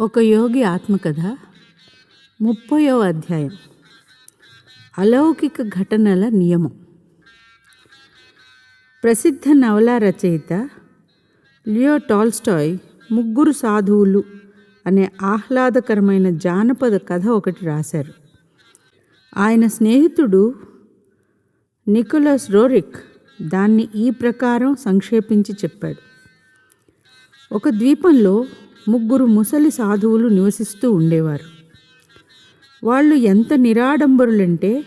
ఒక యోగి ఆత్మకథ ముప్పయో అధ్యాయం. అలౌకిక ఘటనల నియమం. ప్రసిద్ధ నవలా రచయిత లియో టాల్స్టాయ్ ముగ్గురు సాధువులు అనే ఆహ్లాదకరమైన జానపద కథ ఒకటి రాశారు. ఆయన స్నేహితుడు నికోలస్ రోరిక్ దాన్ని ఈ ప్రకారం సంక్షేపించి చెప్పాడు. ఒక ద్వీపంలో ముగ్గురు ముసలి సాధువులు నివసిస్తూ ఉండేవారు. వాళ్ళు ఎంత నిరాడంబరులంటే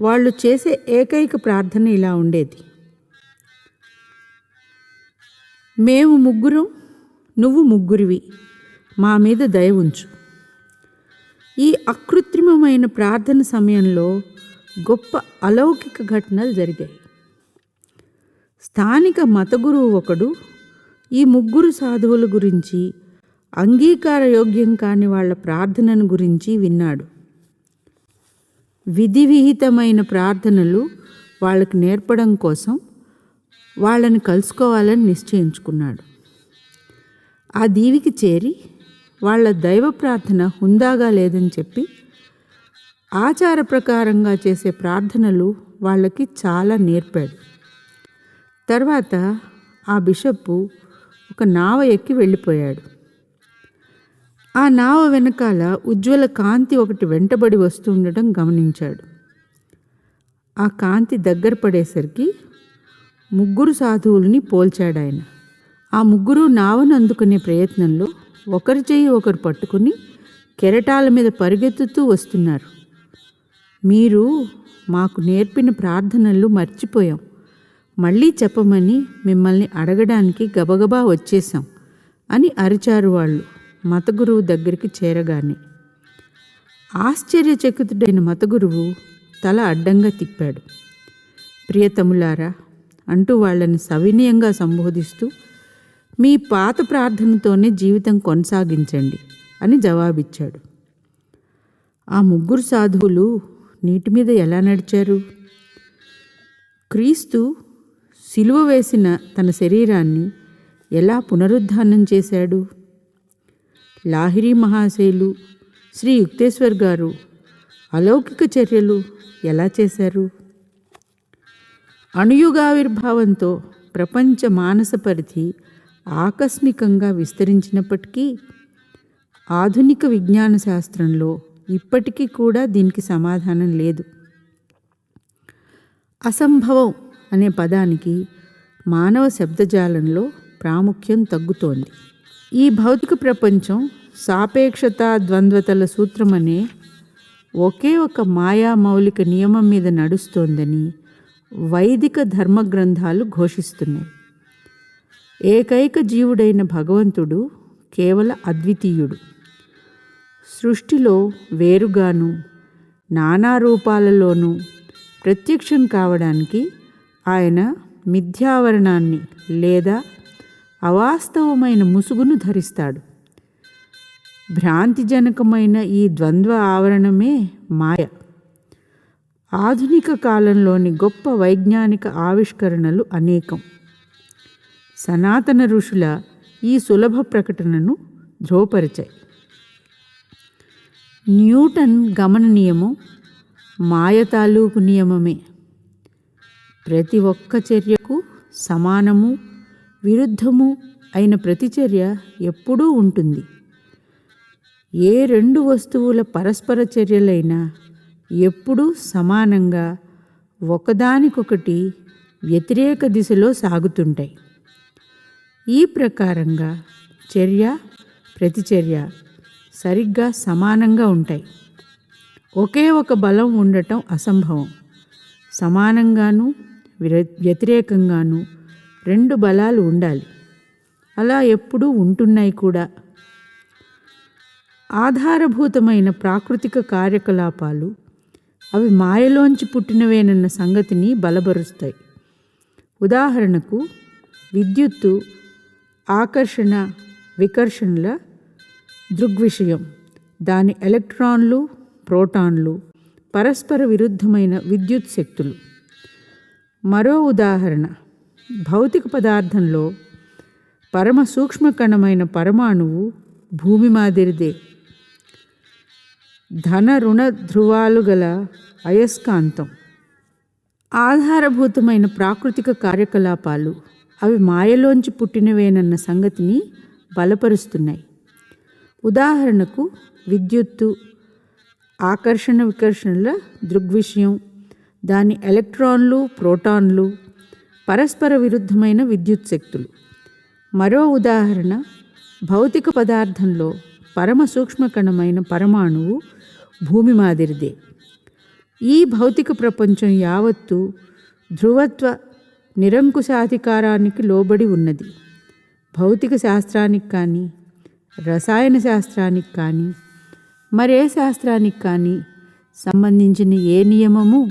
వాళ్ళు చేసే ఏకైక ప్రార్థన ఇలా ఉండేది. మేము ముగ్గురు నువ్వు ముగ్గురివి మా మీద దయ ఉంచు. ఈ అకృత్రిమమైన ప్రార్థన సమయంలో గొప్ప అలౌకిక ఘటనలు జరిగాయి. స్థానిక మత గురువు ఒకడు ఈ ముగ్గురు సాధువుల గురించి అంగీకారయోగ్యం కాని వాళ్ళ ప్రార్థనను గురించి విన్నాడు. విధి విహితమైన ప్రార్థనలు వాళ్ళకి నేర్పడం కోసం వాళ్ళని కలుసుకోవాలని నిశ్చయించుకున్నాడు. ఆ దీవికి చేరి వాళ్ళ దైవ ప్రార్థన హుందాగా లేదని చెప్పి ఆచార ప్రకారంగా చేసే ప్రార్థనలు వాళ్ళకి చాలా నేర్పాడు. తర్వాత ఆ బిషప్పు ఒక నావ ఎక్కి వెళ్ళిపోయాడు. ఆ నావ వెనకాల ఉజ్వల కాంతి ఒకటి వెంటబడి వస్తుండటం గమనించాడు. ఆ కాంతి దగ్గర పడేసరికి ముగ్గురు సాధువుల్ని పోల్చాడు ఆయన ఆ ముగ్గురు నావను అందుకునే ప్రయత్నంలో ఒకరి చెయ్యి ఒకరు పట్టుకుని కెరటాల మీద పరిగెత్తుతూ వస్తున్నారు. మీరు మాకు నేర్పిన ప్రార్థనలు మర్చిపోయాం. మళ్ళీ చెప్పమని మిమ్మల్ని అడగడానికి గబగబా వచ్చేసాం అని అరిచారు వాళ్ళు. మతగురువు దగ్గరికి చేరగానే ఆశ్చర్యచకితుడైన మతగురువు తల అడ్డంగా తిప్పాడు. ప్రియతములారా అంటూ వాళ్ళని సవినయంగా సంబోధిస్తూ మీ పాత ప్రార్థనతోనే జీవితం కొనసాగించండి అని జవాబిచ్చాడు. ఆ ముగ్గురు సాధువులు నీటి మీద ఎలా నడిచారు? క్రీస్తు సిలువ వేసిన తన శరీరాన్ని ఎలా పునరుద్ధానం చేశాడు? లాహిరి మహాశైలు శ్రీ యుక్తేశ్వర్ గారు అలౌకిక చర్యలు ఎలా చేశారు? అణుయుగావిర్భావంతో ప్రపంచ మానస పరిధి ఆకస్మికంగా విస్తరించినప్పటికీ ఆధునిక విజ్ఞాన శాస్త్రంలో ఇప్పటికీ కూడా దీనికి సమాధానం లేదు. అసంభవం అనే పదానికి మానవ శబ్దజాలంలో ప్రాముఖ్యం తగ్గుతోంది. ఈ భౌతిక ప్రపంచం సాపేక్షత ద్వంద్వతల సూత్రమనే ఒకే ఒక మాయా మౌలిక నియమం మీద నడుస్తోందని వైదిక ధర్మగ్రంథాలు ఘోషిస్తున్నాయి. ఏకైక జీవుడైన భగవంతుడు కేవల అద్వితీయుడు. సృష్టిలో వేరుగాను నానా రూపాలలోనూ ప్రత్యక్షం కావడానికి ఆయన మిథ్యావరణాన్ని లేదా అవాస్తవమైన ముసుగును ధరిస్తాడు. భ్రాంతిజనకమైన ఈ ద్వంద్వ ఆవరణమే మాయ. ఆధునిక కాలంలోని గొప్ప వైజ్ఞానిక ఆవిష్కరణలు అనేకం. సనాతన ఋషుల ఈ సులభ ప్రకటనను ధ్రువపరిచాయి. న్యూటన్ గమన నియమం మాయ తాలూకు నియమమే. ప్రతి ఒక్క చర్యకు సమానము విరుద్ధము అయిన ప్రతిచర్య ఎప్పుడూ ఉంటుంది. ఏ రెండు వస్తువుల పరస్పర చర్యలైనా ఎప్పుడూ సమానంగా ఒకదానికొకటి వ్యతిరేక దిశలో సాగుతుంటాయి. ఈ ప్రకారంగా చర్య ప్రతిచర్య సరిగ్గా సమానంగా ఉంటాయి. ఒకే ఒక బలం ఉండటం అసంభవం. సమానంగాను వ్యతిరేకంగాను రెండు బలాలు ఉండాలి. అలా ఎప్పుడూ ఉంటున్నాయి కూడా. ఆధారభూతమైన ప్రాకృతిక కార్యకలాపాలు అవి మాయలోంచి పుట్టినవేనన్న సంగతిని బలపరుస్తాయి. ఉదాహరణకు విద్యుత్తు ఆకర్షణ వికర్షణల దృగ్విషయం. దాని ఎలక్ట్రాన్లు ప్రోటాన్లు పరస్పర విరుద్ధమైన విద్యుత్ శక్తులు. మరో ఉదాహరణ భౌతిక పదార్థంలో పరమ సూక్ష్మ కణమైన పరమాణువు భూమి మాదిరిదే. ధన రుణ ధృవాలు గల అయస్కాంతం. ఆధారభూతమైన ప్రాకృతిక కార్యకలాపాలు అవి మాయలోంచి పుట్టినవేనన్న సంగతిని బలపరుస్తున్నాయి. ఉదాహరణకు విద్యుత్తు ఆకర్షణ వికర్షణల దృగ్విషయం దాని ఎలక్ట్రాన్లు ప్రోటాన్లు పరస్పర విరుద్ధమైన విద్యుత్ శక్తులు. మరో ఉదాహరణ భౌతిక పదార్థంలో పరమ సూక్ష్మకణమైన పరమాణువు భూమి మాదిరిదే. ఈ భౌతిక ప్రపంచం యావత్తు ధ్రువత్వ నిరంకుశాధికారానికి లోబడి ఉన్నది. భౌతిక శాస్త్రానికి కానీ రసాయన శాస్త్రానికి కానీ మరే శాస్త్రానికి కానీ సంబంధించిన ఏ నియమము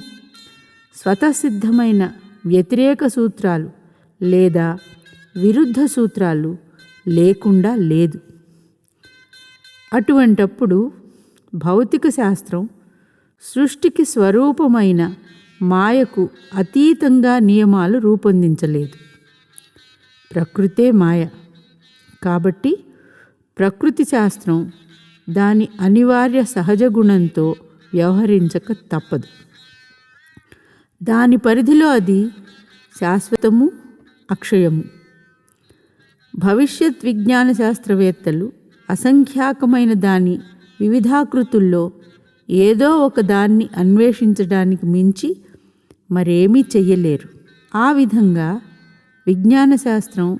స్వతసిద్ధమైన వ్యతిరేక సూత్రాలు లేదా విరుద్ధ సూత్రాలు లేకుండా లేదు. అటువంటప్పుడు భౌతిక శాస్త్రం సృష్టికి స్వరూపమైన మాయకు అతీతంగా నియమాలు రూపొందించలేదు. ప్రకృతే మాయ. కాబట్టి ప్రకృతి శాస్త్రం దాని అనివార్య సహజ గుణంతో వ్యవహరించక తప్పదు. దాని పరిధిలో అది శాశ్వతము అక్షయము. భవిష్యత్ విజ్ఞాన శాస్త్రవేత్తలు అసంఖ్యాకమైన దాని వివిధాకృతుల్లో ఏదో ఒక దాన్ని అన్వేషించడానికి మించి మరేమీ చెయ్యలేరు. ఆ విధంగా విజ్ఞాన శాస్త్రం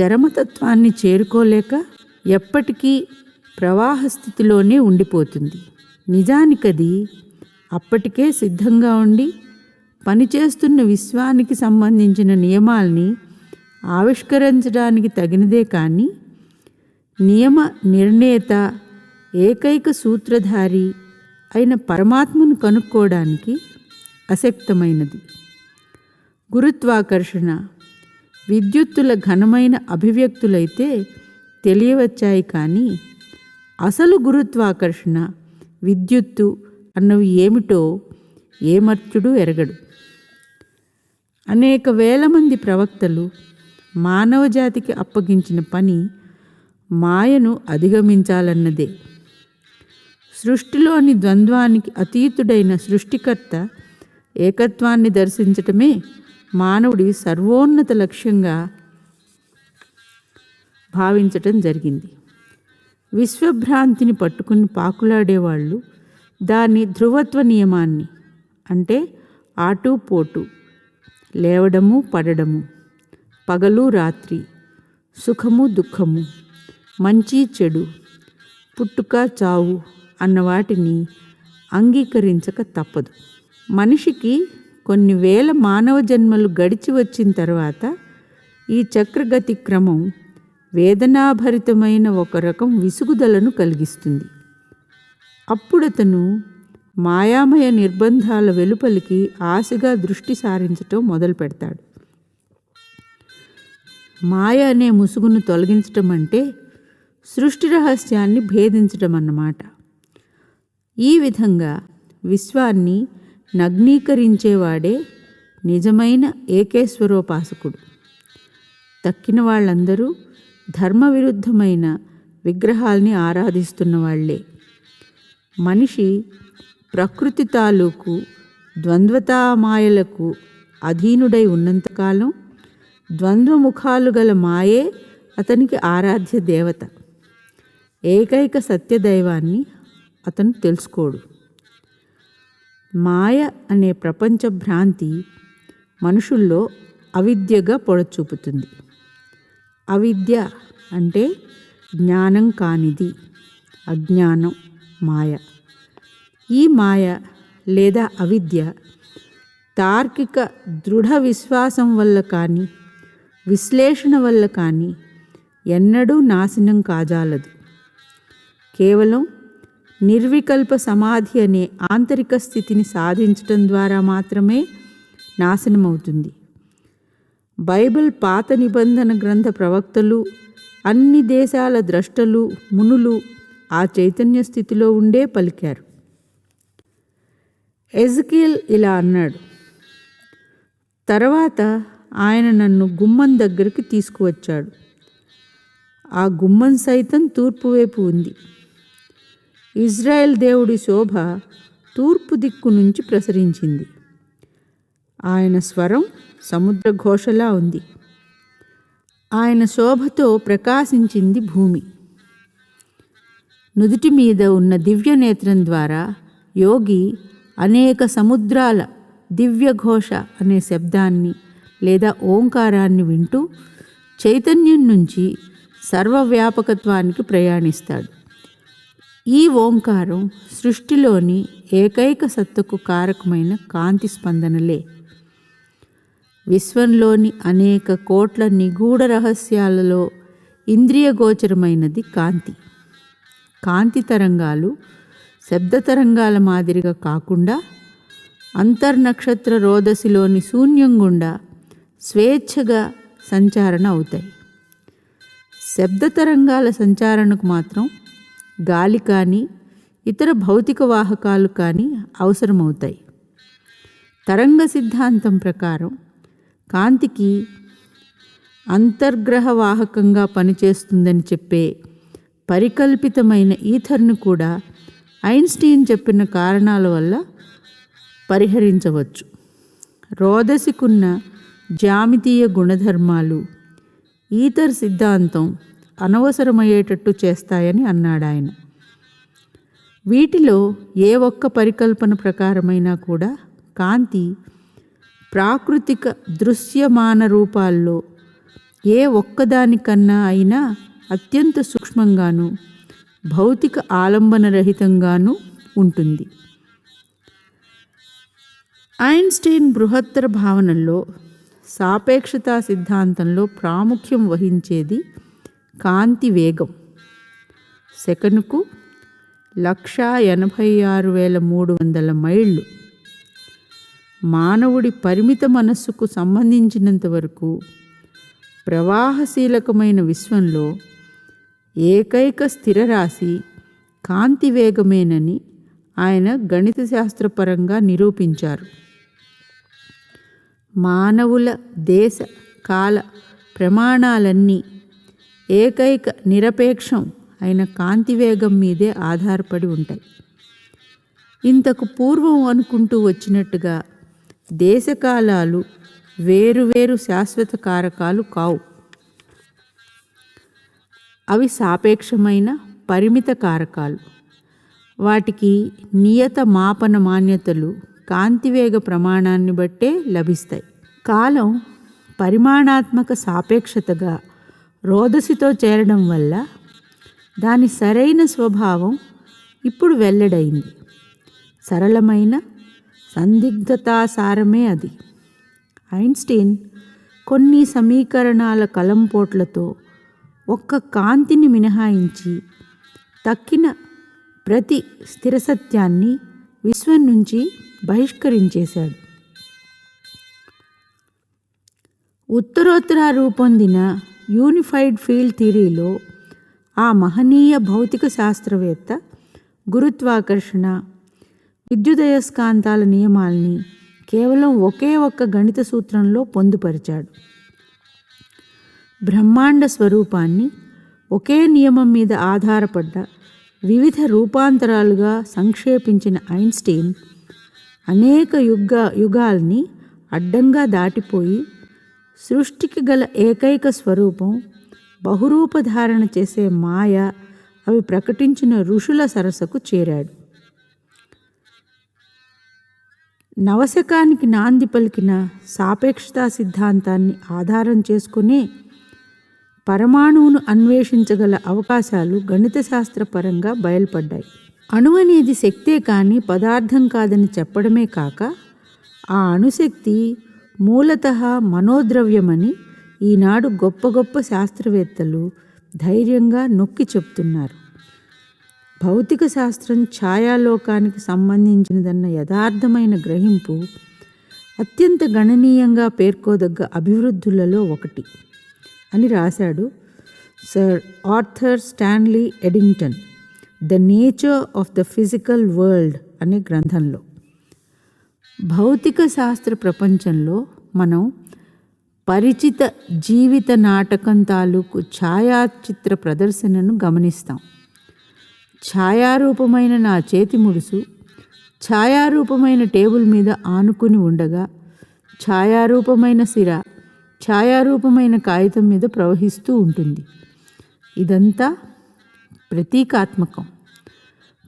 చరమతత్వాన్ని చేరుకోలేక ఎప్పటికీ ప్రవాహ స్థితిలోనే ఉండిపోతుంది. నిజానికది అప్పటికే సిద్ధంగా ఉండి పనిచేస్తున్న విశ్వానికి సంబంధించిన నియమాల్ని ఆవిష్కరించడానికి తగినదే కానీ నియమ నిర్ణేత ఏకైక సూత్రధారి అయిన పరమాత్మను కనుక్కోవడానికి అశక్తమైనది గురుత్వాకర్షణ విద్యుత్తుల ఘనమైన అభివ్యక్తులైతే తెలియవచ్చాయి కానీ అసలు గురుత్వాకర్షణ విద్యుత్తు అన్నవి ఏమిటో ఏమర్చుడు ఎరగడు. అనేక వేల మంది ప్రవక్తలు మానవజాతికి అప్పగించిన పని మాయను అధిగమించాలన్నదే. సృష్టిలోని ద్వంద్వానికి అతీతుడైన సృష్టికర్త ఏకత్వాన్ని దర్శించటమే మానవుడి సర్వోన్నత లక్ష్యంగా భావించటం జరిగింది. విశ్వభ్రాంతిని పట్టుకుని పాకులాడేవాళ్ళు దాని ధృవత్వ నియమాన్ని అంటే ఆటు పోటు లేవడము పడడము. పగలు రాత్రి. సుఖము దుఃఖము. మంచి చెడు. పుట్టుక చావు అన్న వాటిని అంగీకరించక తప్పదు. మనిషికి కొన్ని వేల మానవ జన్మలు గడిచి వచ్చిన తర్వాత ఈ చక్రగతి క్రమం వేదనాభరితమైన ఒక రకం విసుగుదలను కలిగిస్తుంది. అప్పుడతను మాయామయ నిర్బంధాల వెలుపలికి ఆశగా దృష్టి సారించటం మొదలు పెడతాడు. మాయ అనే ముసుగును తొలగించటం అంటే సృష్టి రహస్యాన్ని భేదించటం అన్నమాట. ఈ విధంగా విశ్వాన్ని నగ్నీకరించేవాడే నిజమైన ఏకేశ్వరోపాసకుడు. తక్కిన వాళ్ళందరూ ధర్మ విరుద్ధమైన విగ్రహాల్ని ఆరాధిస్తున్న వాళ్ళే. మనిషి ప్రకృతి తాలూకు ద్వంద్వతామాయలకు అధీనుడై ఉన్నంతకాలం ద్వంద్వముఖాలు గల మాయే అతనికి ఆరాధ్య దేవత. ఏకైక సత్యదైవాన్ని అతను తెలుసుకోడు. మాయ అనే ప్రపంచ భ్రాంతి మనుషుల్లో అవిద్యగా పొడచూపుతుంది. అవిద్య అంటే జ్ఞానం కానిది అజ్ఞానం మాయ. ఈ మాయ లేదా అవిద్య తార్కిక దృఢ విశ్వాసం వల్ల కానీ విశ్లేషణ వల్ల కానీ ఎన్నడూ నాశనం కాజాలదు. కేవలం నిర్వికల్ప సమాధి అనే ఆంతరిక స్థితిని సాధించటం ద్వారా మాత్రమే నాశనమవుతుంది. బైబిల్ పాత నిబంధన గ్రంథ ప్రవక్తలు అన్ని దేశాల ద్రష్టలు మునులు ఆ చైతన్య స్థితిలో ఉండే పలికారు. ఎజ్కియల్ ఇలా అన్నాడు తర్వాత ఆయన నన్ను గుమ్మం దగ్గరికి తీసుకువచ్చాడు. ఆ గుమ్మం సైతం తూర్పు వైపు ఉంది. ఇజ్రాయెల్ దేవుడి శోభ తూర్పు దిక్కు నుంచి ప్రసరించింది. ఆయన స్వరం సముద్ర ఘోషలా ఉంది. ఆయన శోభతో ప్రకాశించింది భూమి. నుదుటి మీద ఉన్న దివ్య నేత్రం ద్వారా యోగి అనేక సముద్రాల దివ్యఘోష అనే శబ్దాన్ని లేదా ఓంకారాన్ని వింటూ చైతన్యం నుంచి సర్వవ్యాపకత్వానికి ప్రయాణిస్తాడు. ఈ ఓంకారం సృష్టిలోని ఏకైక సత్తుకు కారకమైన కాంతి స్పందనలే. విశ్వంలోని అనేక కోట్ల నిగూఢ రహస్యాలలో ఇంద్రియగోచరమైనది కాంతి. కాంతి తరంగాలు శబ్ద తరంగాల మాదిరిగా కాకుండా అంతర్నక్షత్ర రోదసిలోని శూన్యం గుండా స్వేచ్ఛగా సంచారణ అవుతాయి. శబ్ద తరంగాల సంచారణకు మాత్రం గాలి కానీ ఇతర భౌతిక వాహకాలు కానీ అవసరమవుతాయి. తరంగ సిద్ధాంతం ప్రకారం కాంతికి అంతర్గ్రహ వాహకంగా పనిచేస్తుందని చెప్పే పరికల్పితమైన ఈథర్ను కూడా ఐన్స్టీన్ చెప్పిన కారణాల వల్ల పరిహరించవచ్చు. రోదసికున్న జామితీయ గుణధర్మాలు ఈథర్ సిద్ధాంతం అనవసరమయ్యేటట్టు చేస్తాయని అన్నాడాయన వీటిలో ఏ ఒక్క పరికల్పన ప్రకారమైనా కూడా కాంతి ప్రాకృతిక దృశ్యమాన రూపాల్లో ఏ ఒక్కదానికన్నా అయినా అత్యంత సూక్ష్మంగాను భౌతిక ఆలంబన రహితంగాను ఉంటుంది. ఐన్స్టైన్ బృహత్తర భావనల్లో సాపేక్షతా సిద్ధాంతంలో ప్రాముఖ్యం వహించేది కాంతి వేగం. సెకనుకు లక్షా ఎనభై ఆరు వేల మూడు వందల మైళ్ళు. మానవుడి పరిమిత మనస్సుకు సంబంధించినంత వరకు ప్రవాహశీలకమైన విశ్వంలో ఏకైక స్థిరరాశి కాంతి వేగమేనని ఆయన గణిత శాస్త్రపరంగా నిరూపించారు. మానవుల దేశ కాల ప్రమాణాలన్నీ ఏకైక నిరపేక్షం అయిన కాంతి వేగం మీదే ఆధారపడి ఉంటాయి. ఇంతకు పూర్వం అనుకుంటూ వచ్చినట్టుగా దేశకాలాలు వేరువేరు శాశ్వత కారకాలు కావు. అవి సాపేక్షమైన పరిమిత కారకాలు. వాటికి నియత మాపన మాన్యతలు కాంతివేగ ప్రమాణాన్ని బట్టే లభిస్తాయి. కాలం పరిమాణాత్మక సాపేక్షతగా రోదసితో చేరడం వల్ల దాని సరైన స్వభావం ఇప్పుడు వెల్లడైంది. సరళమైన సందిగ్ధతాసారమే అది. ఐన్స్టీన్ కొన్ని సమీకరణాల కలంపోట్లతో ఒక్క కాంతిని మినహాయించి తక్కిన ప్రతి స్థిరసత్యాన్ని విశ్వం నుంచి బహిష్కరించేశాడు. ఉత్తరోత్తర రూపొందిన యూనిఫైడ్ ఫీల్డ్ థిరీలో ఆ మహనీయ భౌతిక శాస్త్రవేత్త గురుత్వాకర్షణ విద్యుదయస్కాంతాల నియమాల్ని కేవలం ఒకే ఒక్క గణిత సూత్రంలో పొందుపరిచాడు. బ్రహ్మాండ స్వరూపాన్ని ఒకే నియమం మీద ఆధారపడ్డ వివిధ రూపాంతరాలుగా సంక్షేపించిన ఐన్స్టీన్ అనేక యుగ యుగాల్ని అడ్డంగా దాటిపోయి సృష్టికి గల ఏకైక స్వరూపం బహురూపధారణ చేసే మాయ అవి ప్రకటించిన ఋషుల సరస్సుకు చేరాడు. నవశకానికి నాంది పలికిన సాపేక్షతా సిద్ధాంతాన్ని ఆధారం చేసుకునే పరమాణువును అన్వేషించగల అవకాశాలు గణిత శాస్త్రపరంగా బయలుపడ్డాయి. అణు అనేది శక్తే కానీ పదార్థం కాదని చెప్పడమే కాక ఆ అణుశక్తి మూలత మనోద్రవ్యమని ఈనాడు గొప్ప గొప్ప శాస్త్రవేత్తలు ధైర్యంగా నొక్కి చెప్తున్నారు. భౌతిక శాస్త్రం ఛాయాలోకానికి సంబంధించినదన్న యథార్థమైన గ్రహింపు అత్యంత గణనీయంగా పేర్కోదగ్గ అభివృద్ధులలో ఒకటి. అని రాశాడు. Sir Arthur Stanley Eddington the nature of the physical world అనే గ్రంథంలో. భౌతిక శాస్త్ర ప్రపంచంలో మనం పరిచిత జీవిత నాటకం తాలూకు ఛాయాచిత్ర ప్రదర్శనను గమనిస్తాం. ఛాయారూపమైన నా చేతి ముడుసు ఛాయారూపమైన టేబుల్ మీద ఆనుకుని ఉండగా ఛాయారూపమైన సిర ఛాయారూపమైన కాగితం మీద ప్రవహిస్తూ ఉంటుంది. ఇదంతా ప్రతీకాత్మకం.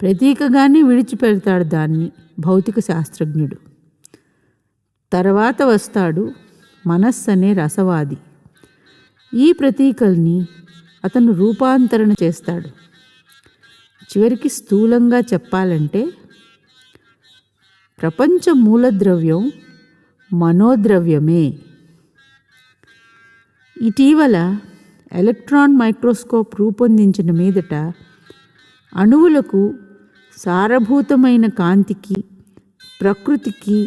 ప్రతీకగానే విడిచిపెడతాడు దాన్ని భౌతిక శాస్త్రజ్ఞుడు. తర్వాత వస్తాడు మనస్సు అనే రసవాది. ఈ ప్రతీకల్ని అతను రూపాంతరణ చేస్తాడు. చివరికి స్థూలంగా చెప్పాలంటే ప్రపంచ మూలద్రవ్యం మనోద్రవ్యమే. ఇటీవల ఎలక్ట్రాన్ మైక్రోస్కోప్ రూపొందించిన మీదట అణువులకు సారభూతమైన కాంతికి ప్రకృతికి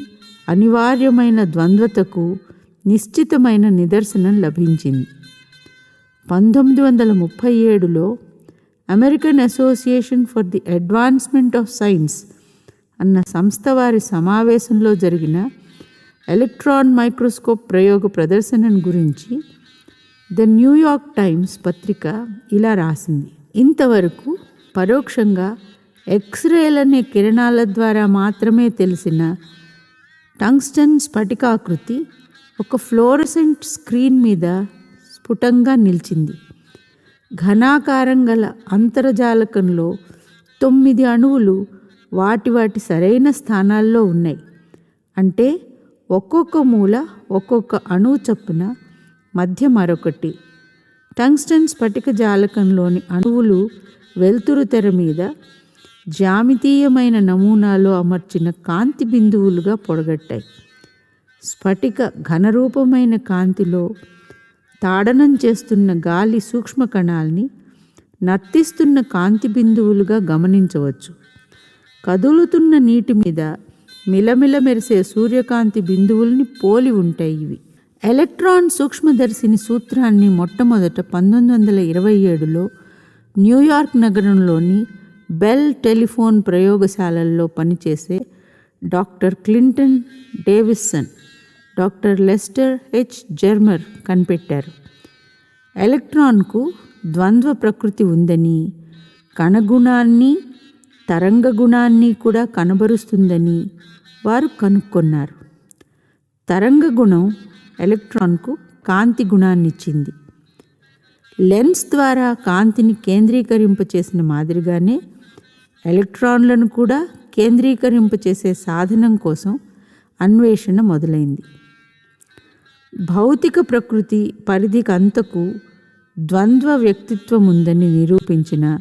అనివార్యమైన ద్వంద్వతకు నిశ్చితమైన నిదర్శనం లభించింది. పంతొమ్మిది వందల ముప్పై ఏడులో American Association for the Advancement of Science అన్న సంస్థ వారి సమావేశంలో జరిగిన ఎలక్ట్రాన్ మైక్రోస్కోప్ ప్రయోగ ప్రదర్శనను గురించి ద న్యూయార్క్ టైమ్స్ పత్రిక ఇలా రాసింది. ఇంతవరకు పరోక్షంగా ఎక్స్రేలనే కిరణాల ద్వారా మాత్రమే తెలిసిన టంగ్స్టన్ స్ఫటికాకృతి ఒక ఫ్లోరసెంట్ స్క్రీన్ మీద స్ఫుటంగా నిలిచింది. ఘనాకారం గల అంతర్జాలకంలో తొమ్మిది అణువులు వాటి వాటి సరైన స్థానాల్లో ఉన్నాయి. అంటే ఒక్కొక్క మూల ఒక్కొక్క అణువు చొప్పున మధ్య మరొకటి. టంగ్స్టన్ స్ఫటిక జాలకంలోని అణువులు వెలుతురు తెర మీద జామితీయమైన నమూనాలో అమర్చిన కాంతి బిందువులుగా పొడగట్టాయి. స్ఫటిక ఘనరూపమైన కాంతిలో తాడనం చేస్తున్న గాలి సూక్ష్మ కణాల్ని నర్తిస్తున్న కాంతి బిందువులుగా గమనించవచ్చు. కదులుతున్న నీటి మీద మిలమిల మెరిసే సూర్యకాంతి బిందువుల్ని పోలి ఉంటాయి ఇవి. ఎలక్ట్రాన్ సూక్ష్మదర్శిని సూత్రాన్ని మొట్టమొదట పంతొమ్మిది వందల ఇరవై ఏడులో న్యూయార్క్ నగరంలోని బెల్ టెలిఫోన్ ప్రయోగశాలల్లో పనిచేసే doctor Clinton Davisson doctor Lester H. Germer కనిపెట్టారు. ఎలక్ట్రాన్కు ద్వంద్వ ప్రకృతి ఉందని కణగుణాన్ని తరంగ గుణాన్ని కూడా కనబరుస్తుందని వారు కనుక్కొన్నారు. తరంగ గుణం ఎలక్ట్రాన్కు కాంతి గుణాన్నిచ్చింది. లెన్స్ ద్వారా కాంతిని కేంద్రీకరింపచేసిన మాదిరిగానే ఎలక్ట్రాన్లను కూడా కేంద్రీకరింపచేసే సాధనం కోసం అన్వేషణ మొదలైంది. భౌతిక ప్రకృతి పరిధికంతకు ద్వంద్వ వ్యక్తిత్వం ఉందని నిరూపించిన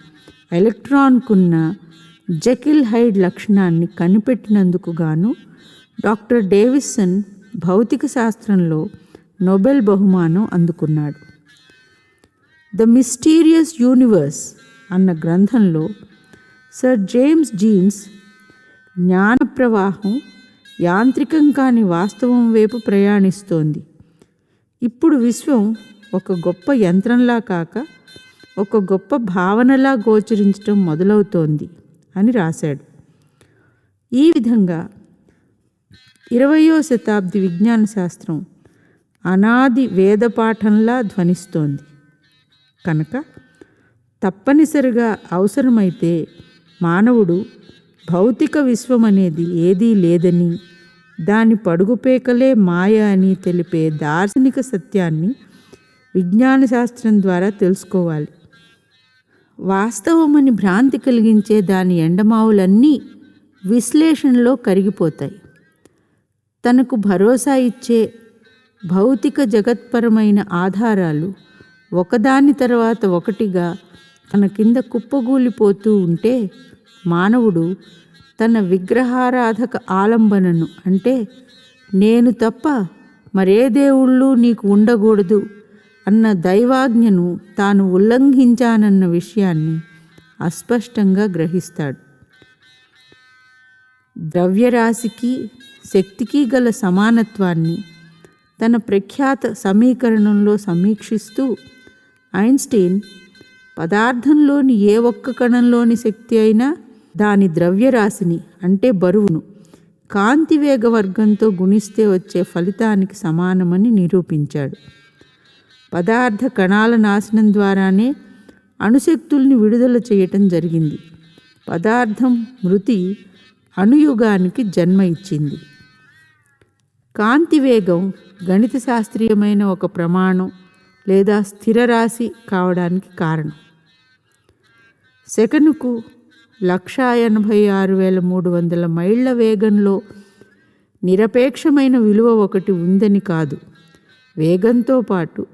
ఎలక్ట్రాన్కున్న జకిల్ హైడ్ లక్షణాన్ని కనిపెట్టినందుకు గాను డాక్టర్ డేవిసన్ భౌతిక శాస్త్రంలో నోబెల్ బహుమానం అందుకున్నాడు. ద మిస్టీరియస్ యూనివర్స్ అన్న గ్రంథంలో సర్ జేమ్స్ జీన్స్ జ్ఞాన ప్రవాహం యాంత్రికం కాని వాస్తవం వైపు ప్రయాణిస్తోంది. ఇప్పుడు విశ్వం ఒక గొప్ప యంత్రంలా కాక ఒక గొప్ప భావనలా గోచరించడం మొదలవుతోంది అని రాశాడు. ఈ విధంగా ఇరవయో శతాబ్ది విజ్ఞాన శాస్త్రం అనాది వేద పాఠంలా ధ్వనిస్తోంది. కనుక తప్పనిసరిగా అవసరమైతే మానవుడు భౌతిక విశ్వం అనేది ఏదీ లేదని దాని పడుగుపేకలే మాయ అని తెలిపే దార్శనిక సత్యాన్ని విజ్ఞాన శాస్త్రం ద్వారా తెలుసుకోవాలి. వాస్తవమని భ్రాంతి కలిగించే దాని ఎండమావులన్నీ విశ్లేషణలో కరిగిపోతాయి. తనకు భరోసా ఇచ్చే భౌతిక జగత్పరమైన ఆధారాలు ఒకదాని తర్వాత ఒకటిగా తన కింద కుప్పగూలిపోతూ ఉంటే మానవుడు తన విగ్రహారాధక ఆలంబనను అంటే నేను తప్ప మరే దేవుళ్ళు నీకు ఉండకూడదు అన్న దైవాజ్ఞను తాను ఉల్లంఘించానన్న విషయాన్ని అస్పష్టంగా గ్రహిస్తాడు. ద్రవ్యరాశికి శక్తికి గల సమానత్వాన్ని తన ప్రఖ్యాత సమీకరణంలో సమీక్షిస్తూ ఐన్స్టీన్ పదార్థంలోని ఏ ఒక్క కణంలోని శక్తి అయినా దాని ద్రవ్యరాశిని అంటే బరువును కాంతి వేగ వర్గంతో గుణిస్తే వచ్చే ఫలితానికి సమానమని నిరూపించాడు. పదార్థ కణాల నాశనం ద్వారానే అణుశక్తుల్ని విడుదల చేయటం జరిగింది. పదార్థం మృతి అణుయుగానికి జన్మ ఇచ్చింది. కాంతి వేగం గణిత శాస్త్రీయమైన ఒక ప్రమాణం లేదా స్థిర రాశి కావడానికి కారణం. సెకనుకు లక్ష ఎనభై ఆరు వేల మూడు వందల మైళ్ళ వేగంలో నిరపేక్షమైన విలువ ఒకటి ఉందని కాదు. వేగంతో పాటు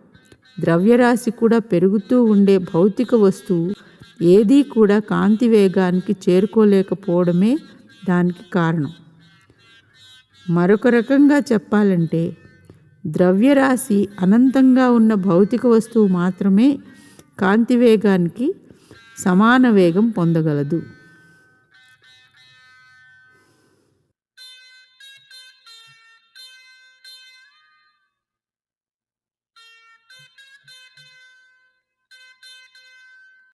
ద్రవ్యరాశి కూడా పెరుగుతూ ఉండే భౌతిక వస్తువు ఏదీ కూడా కాంతి వేగానికి చేరుకోలేకపోవడమే దానికి కారణం. మరొక రకంగా చెప్పాలంటే ద్రవ్యరాశి అనంతంగా ఉన్న భౌతిక వస్తువు మాత్రమే కాంతి వేగానికి సమాన వేగం పొందగలదు.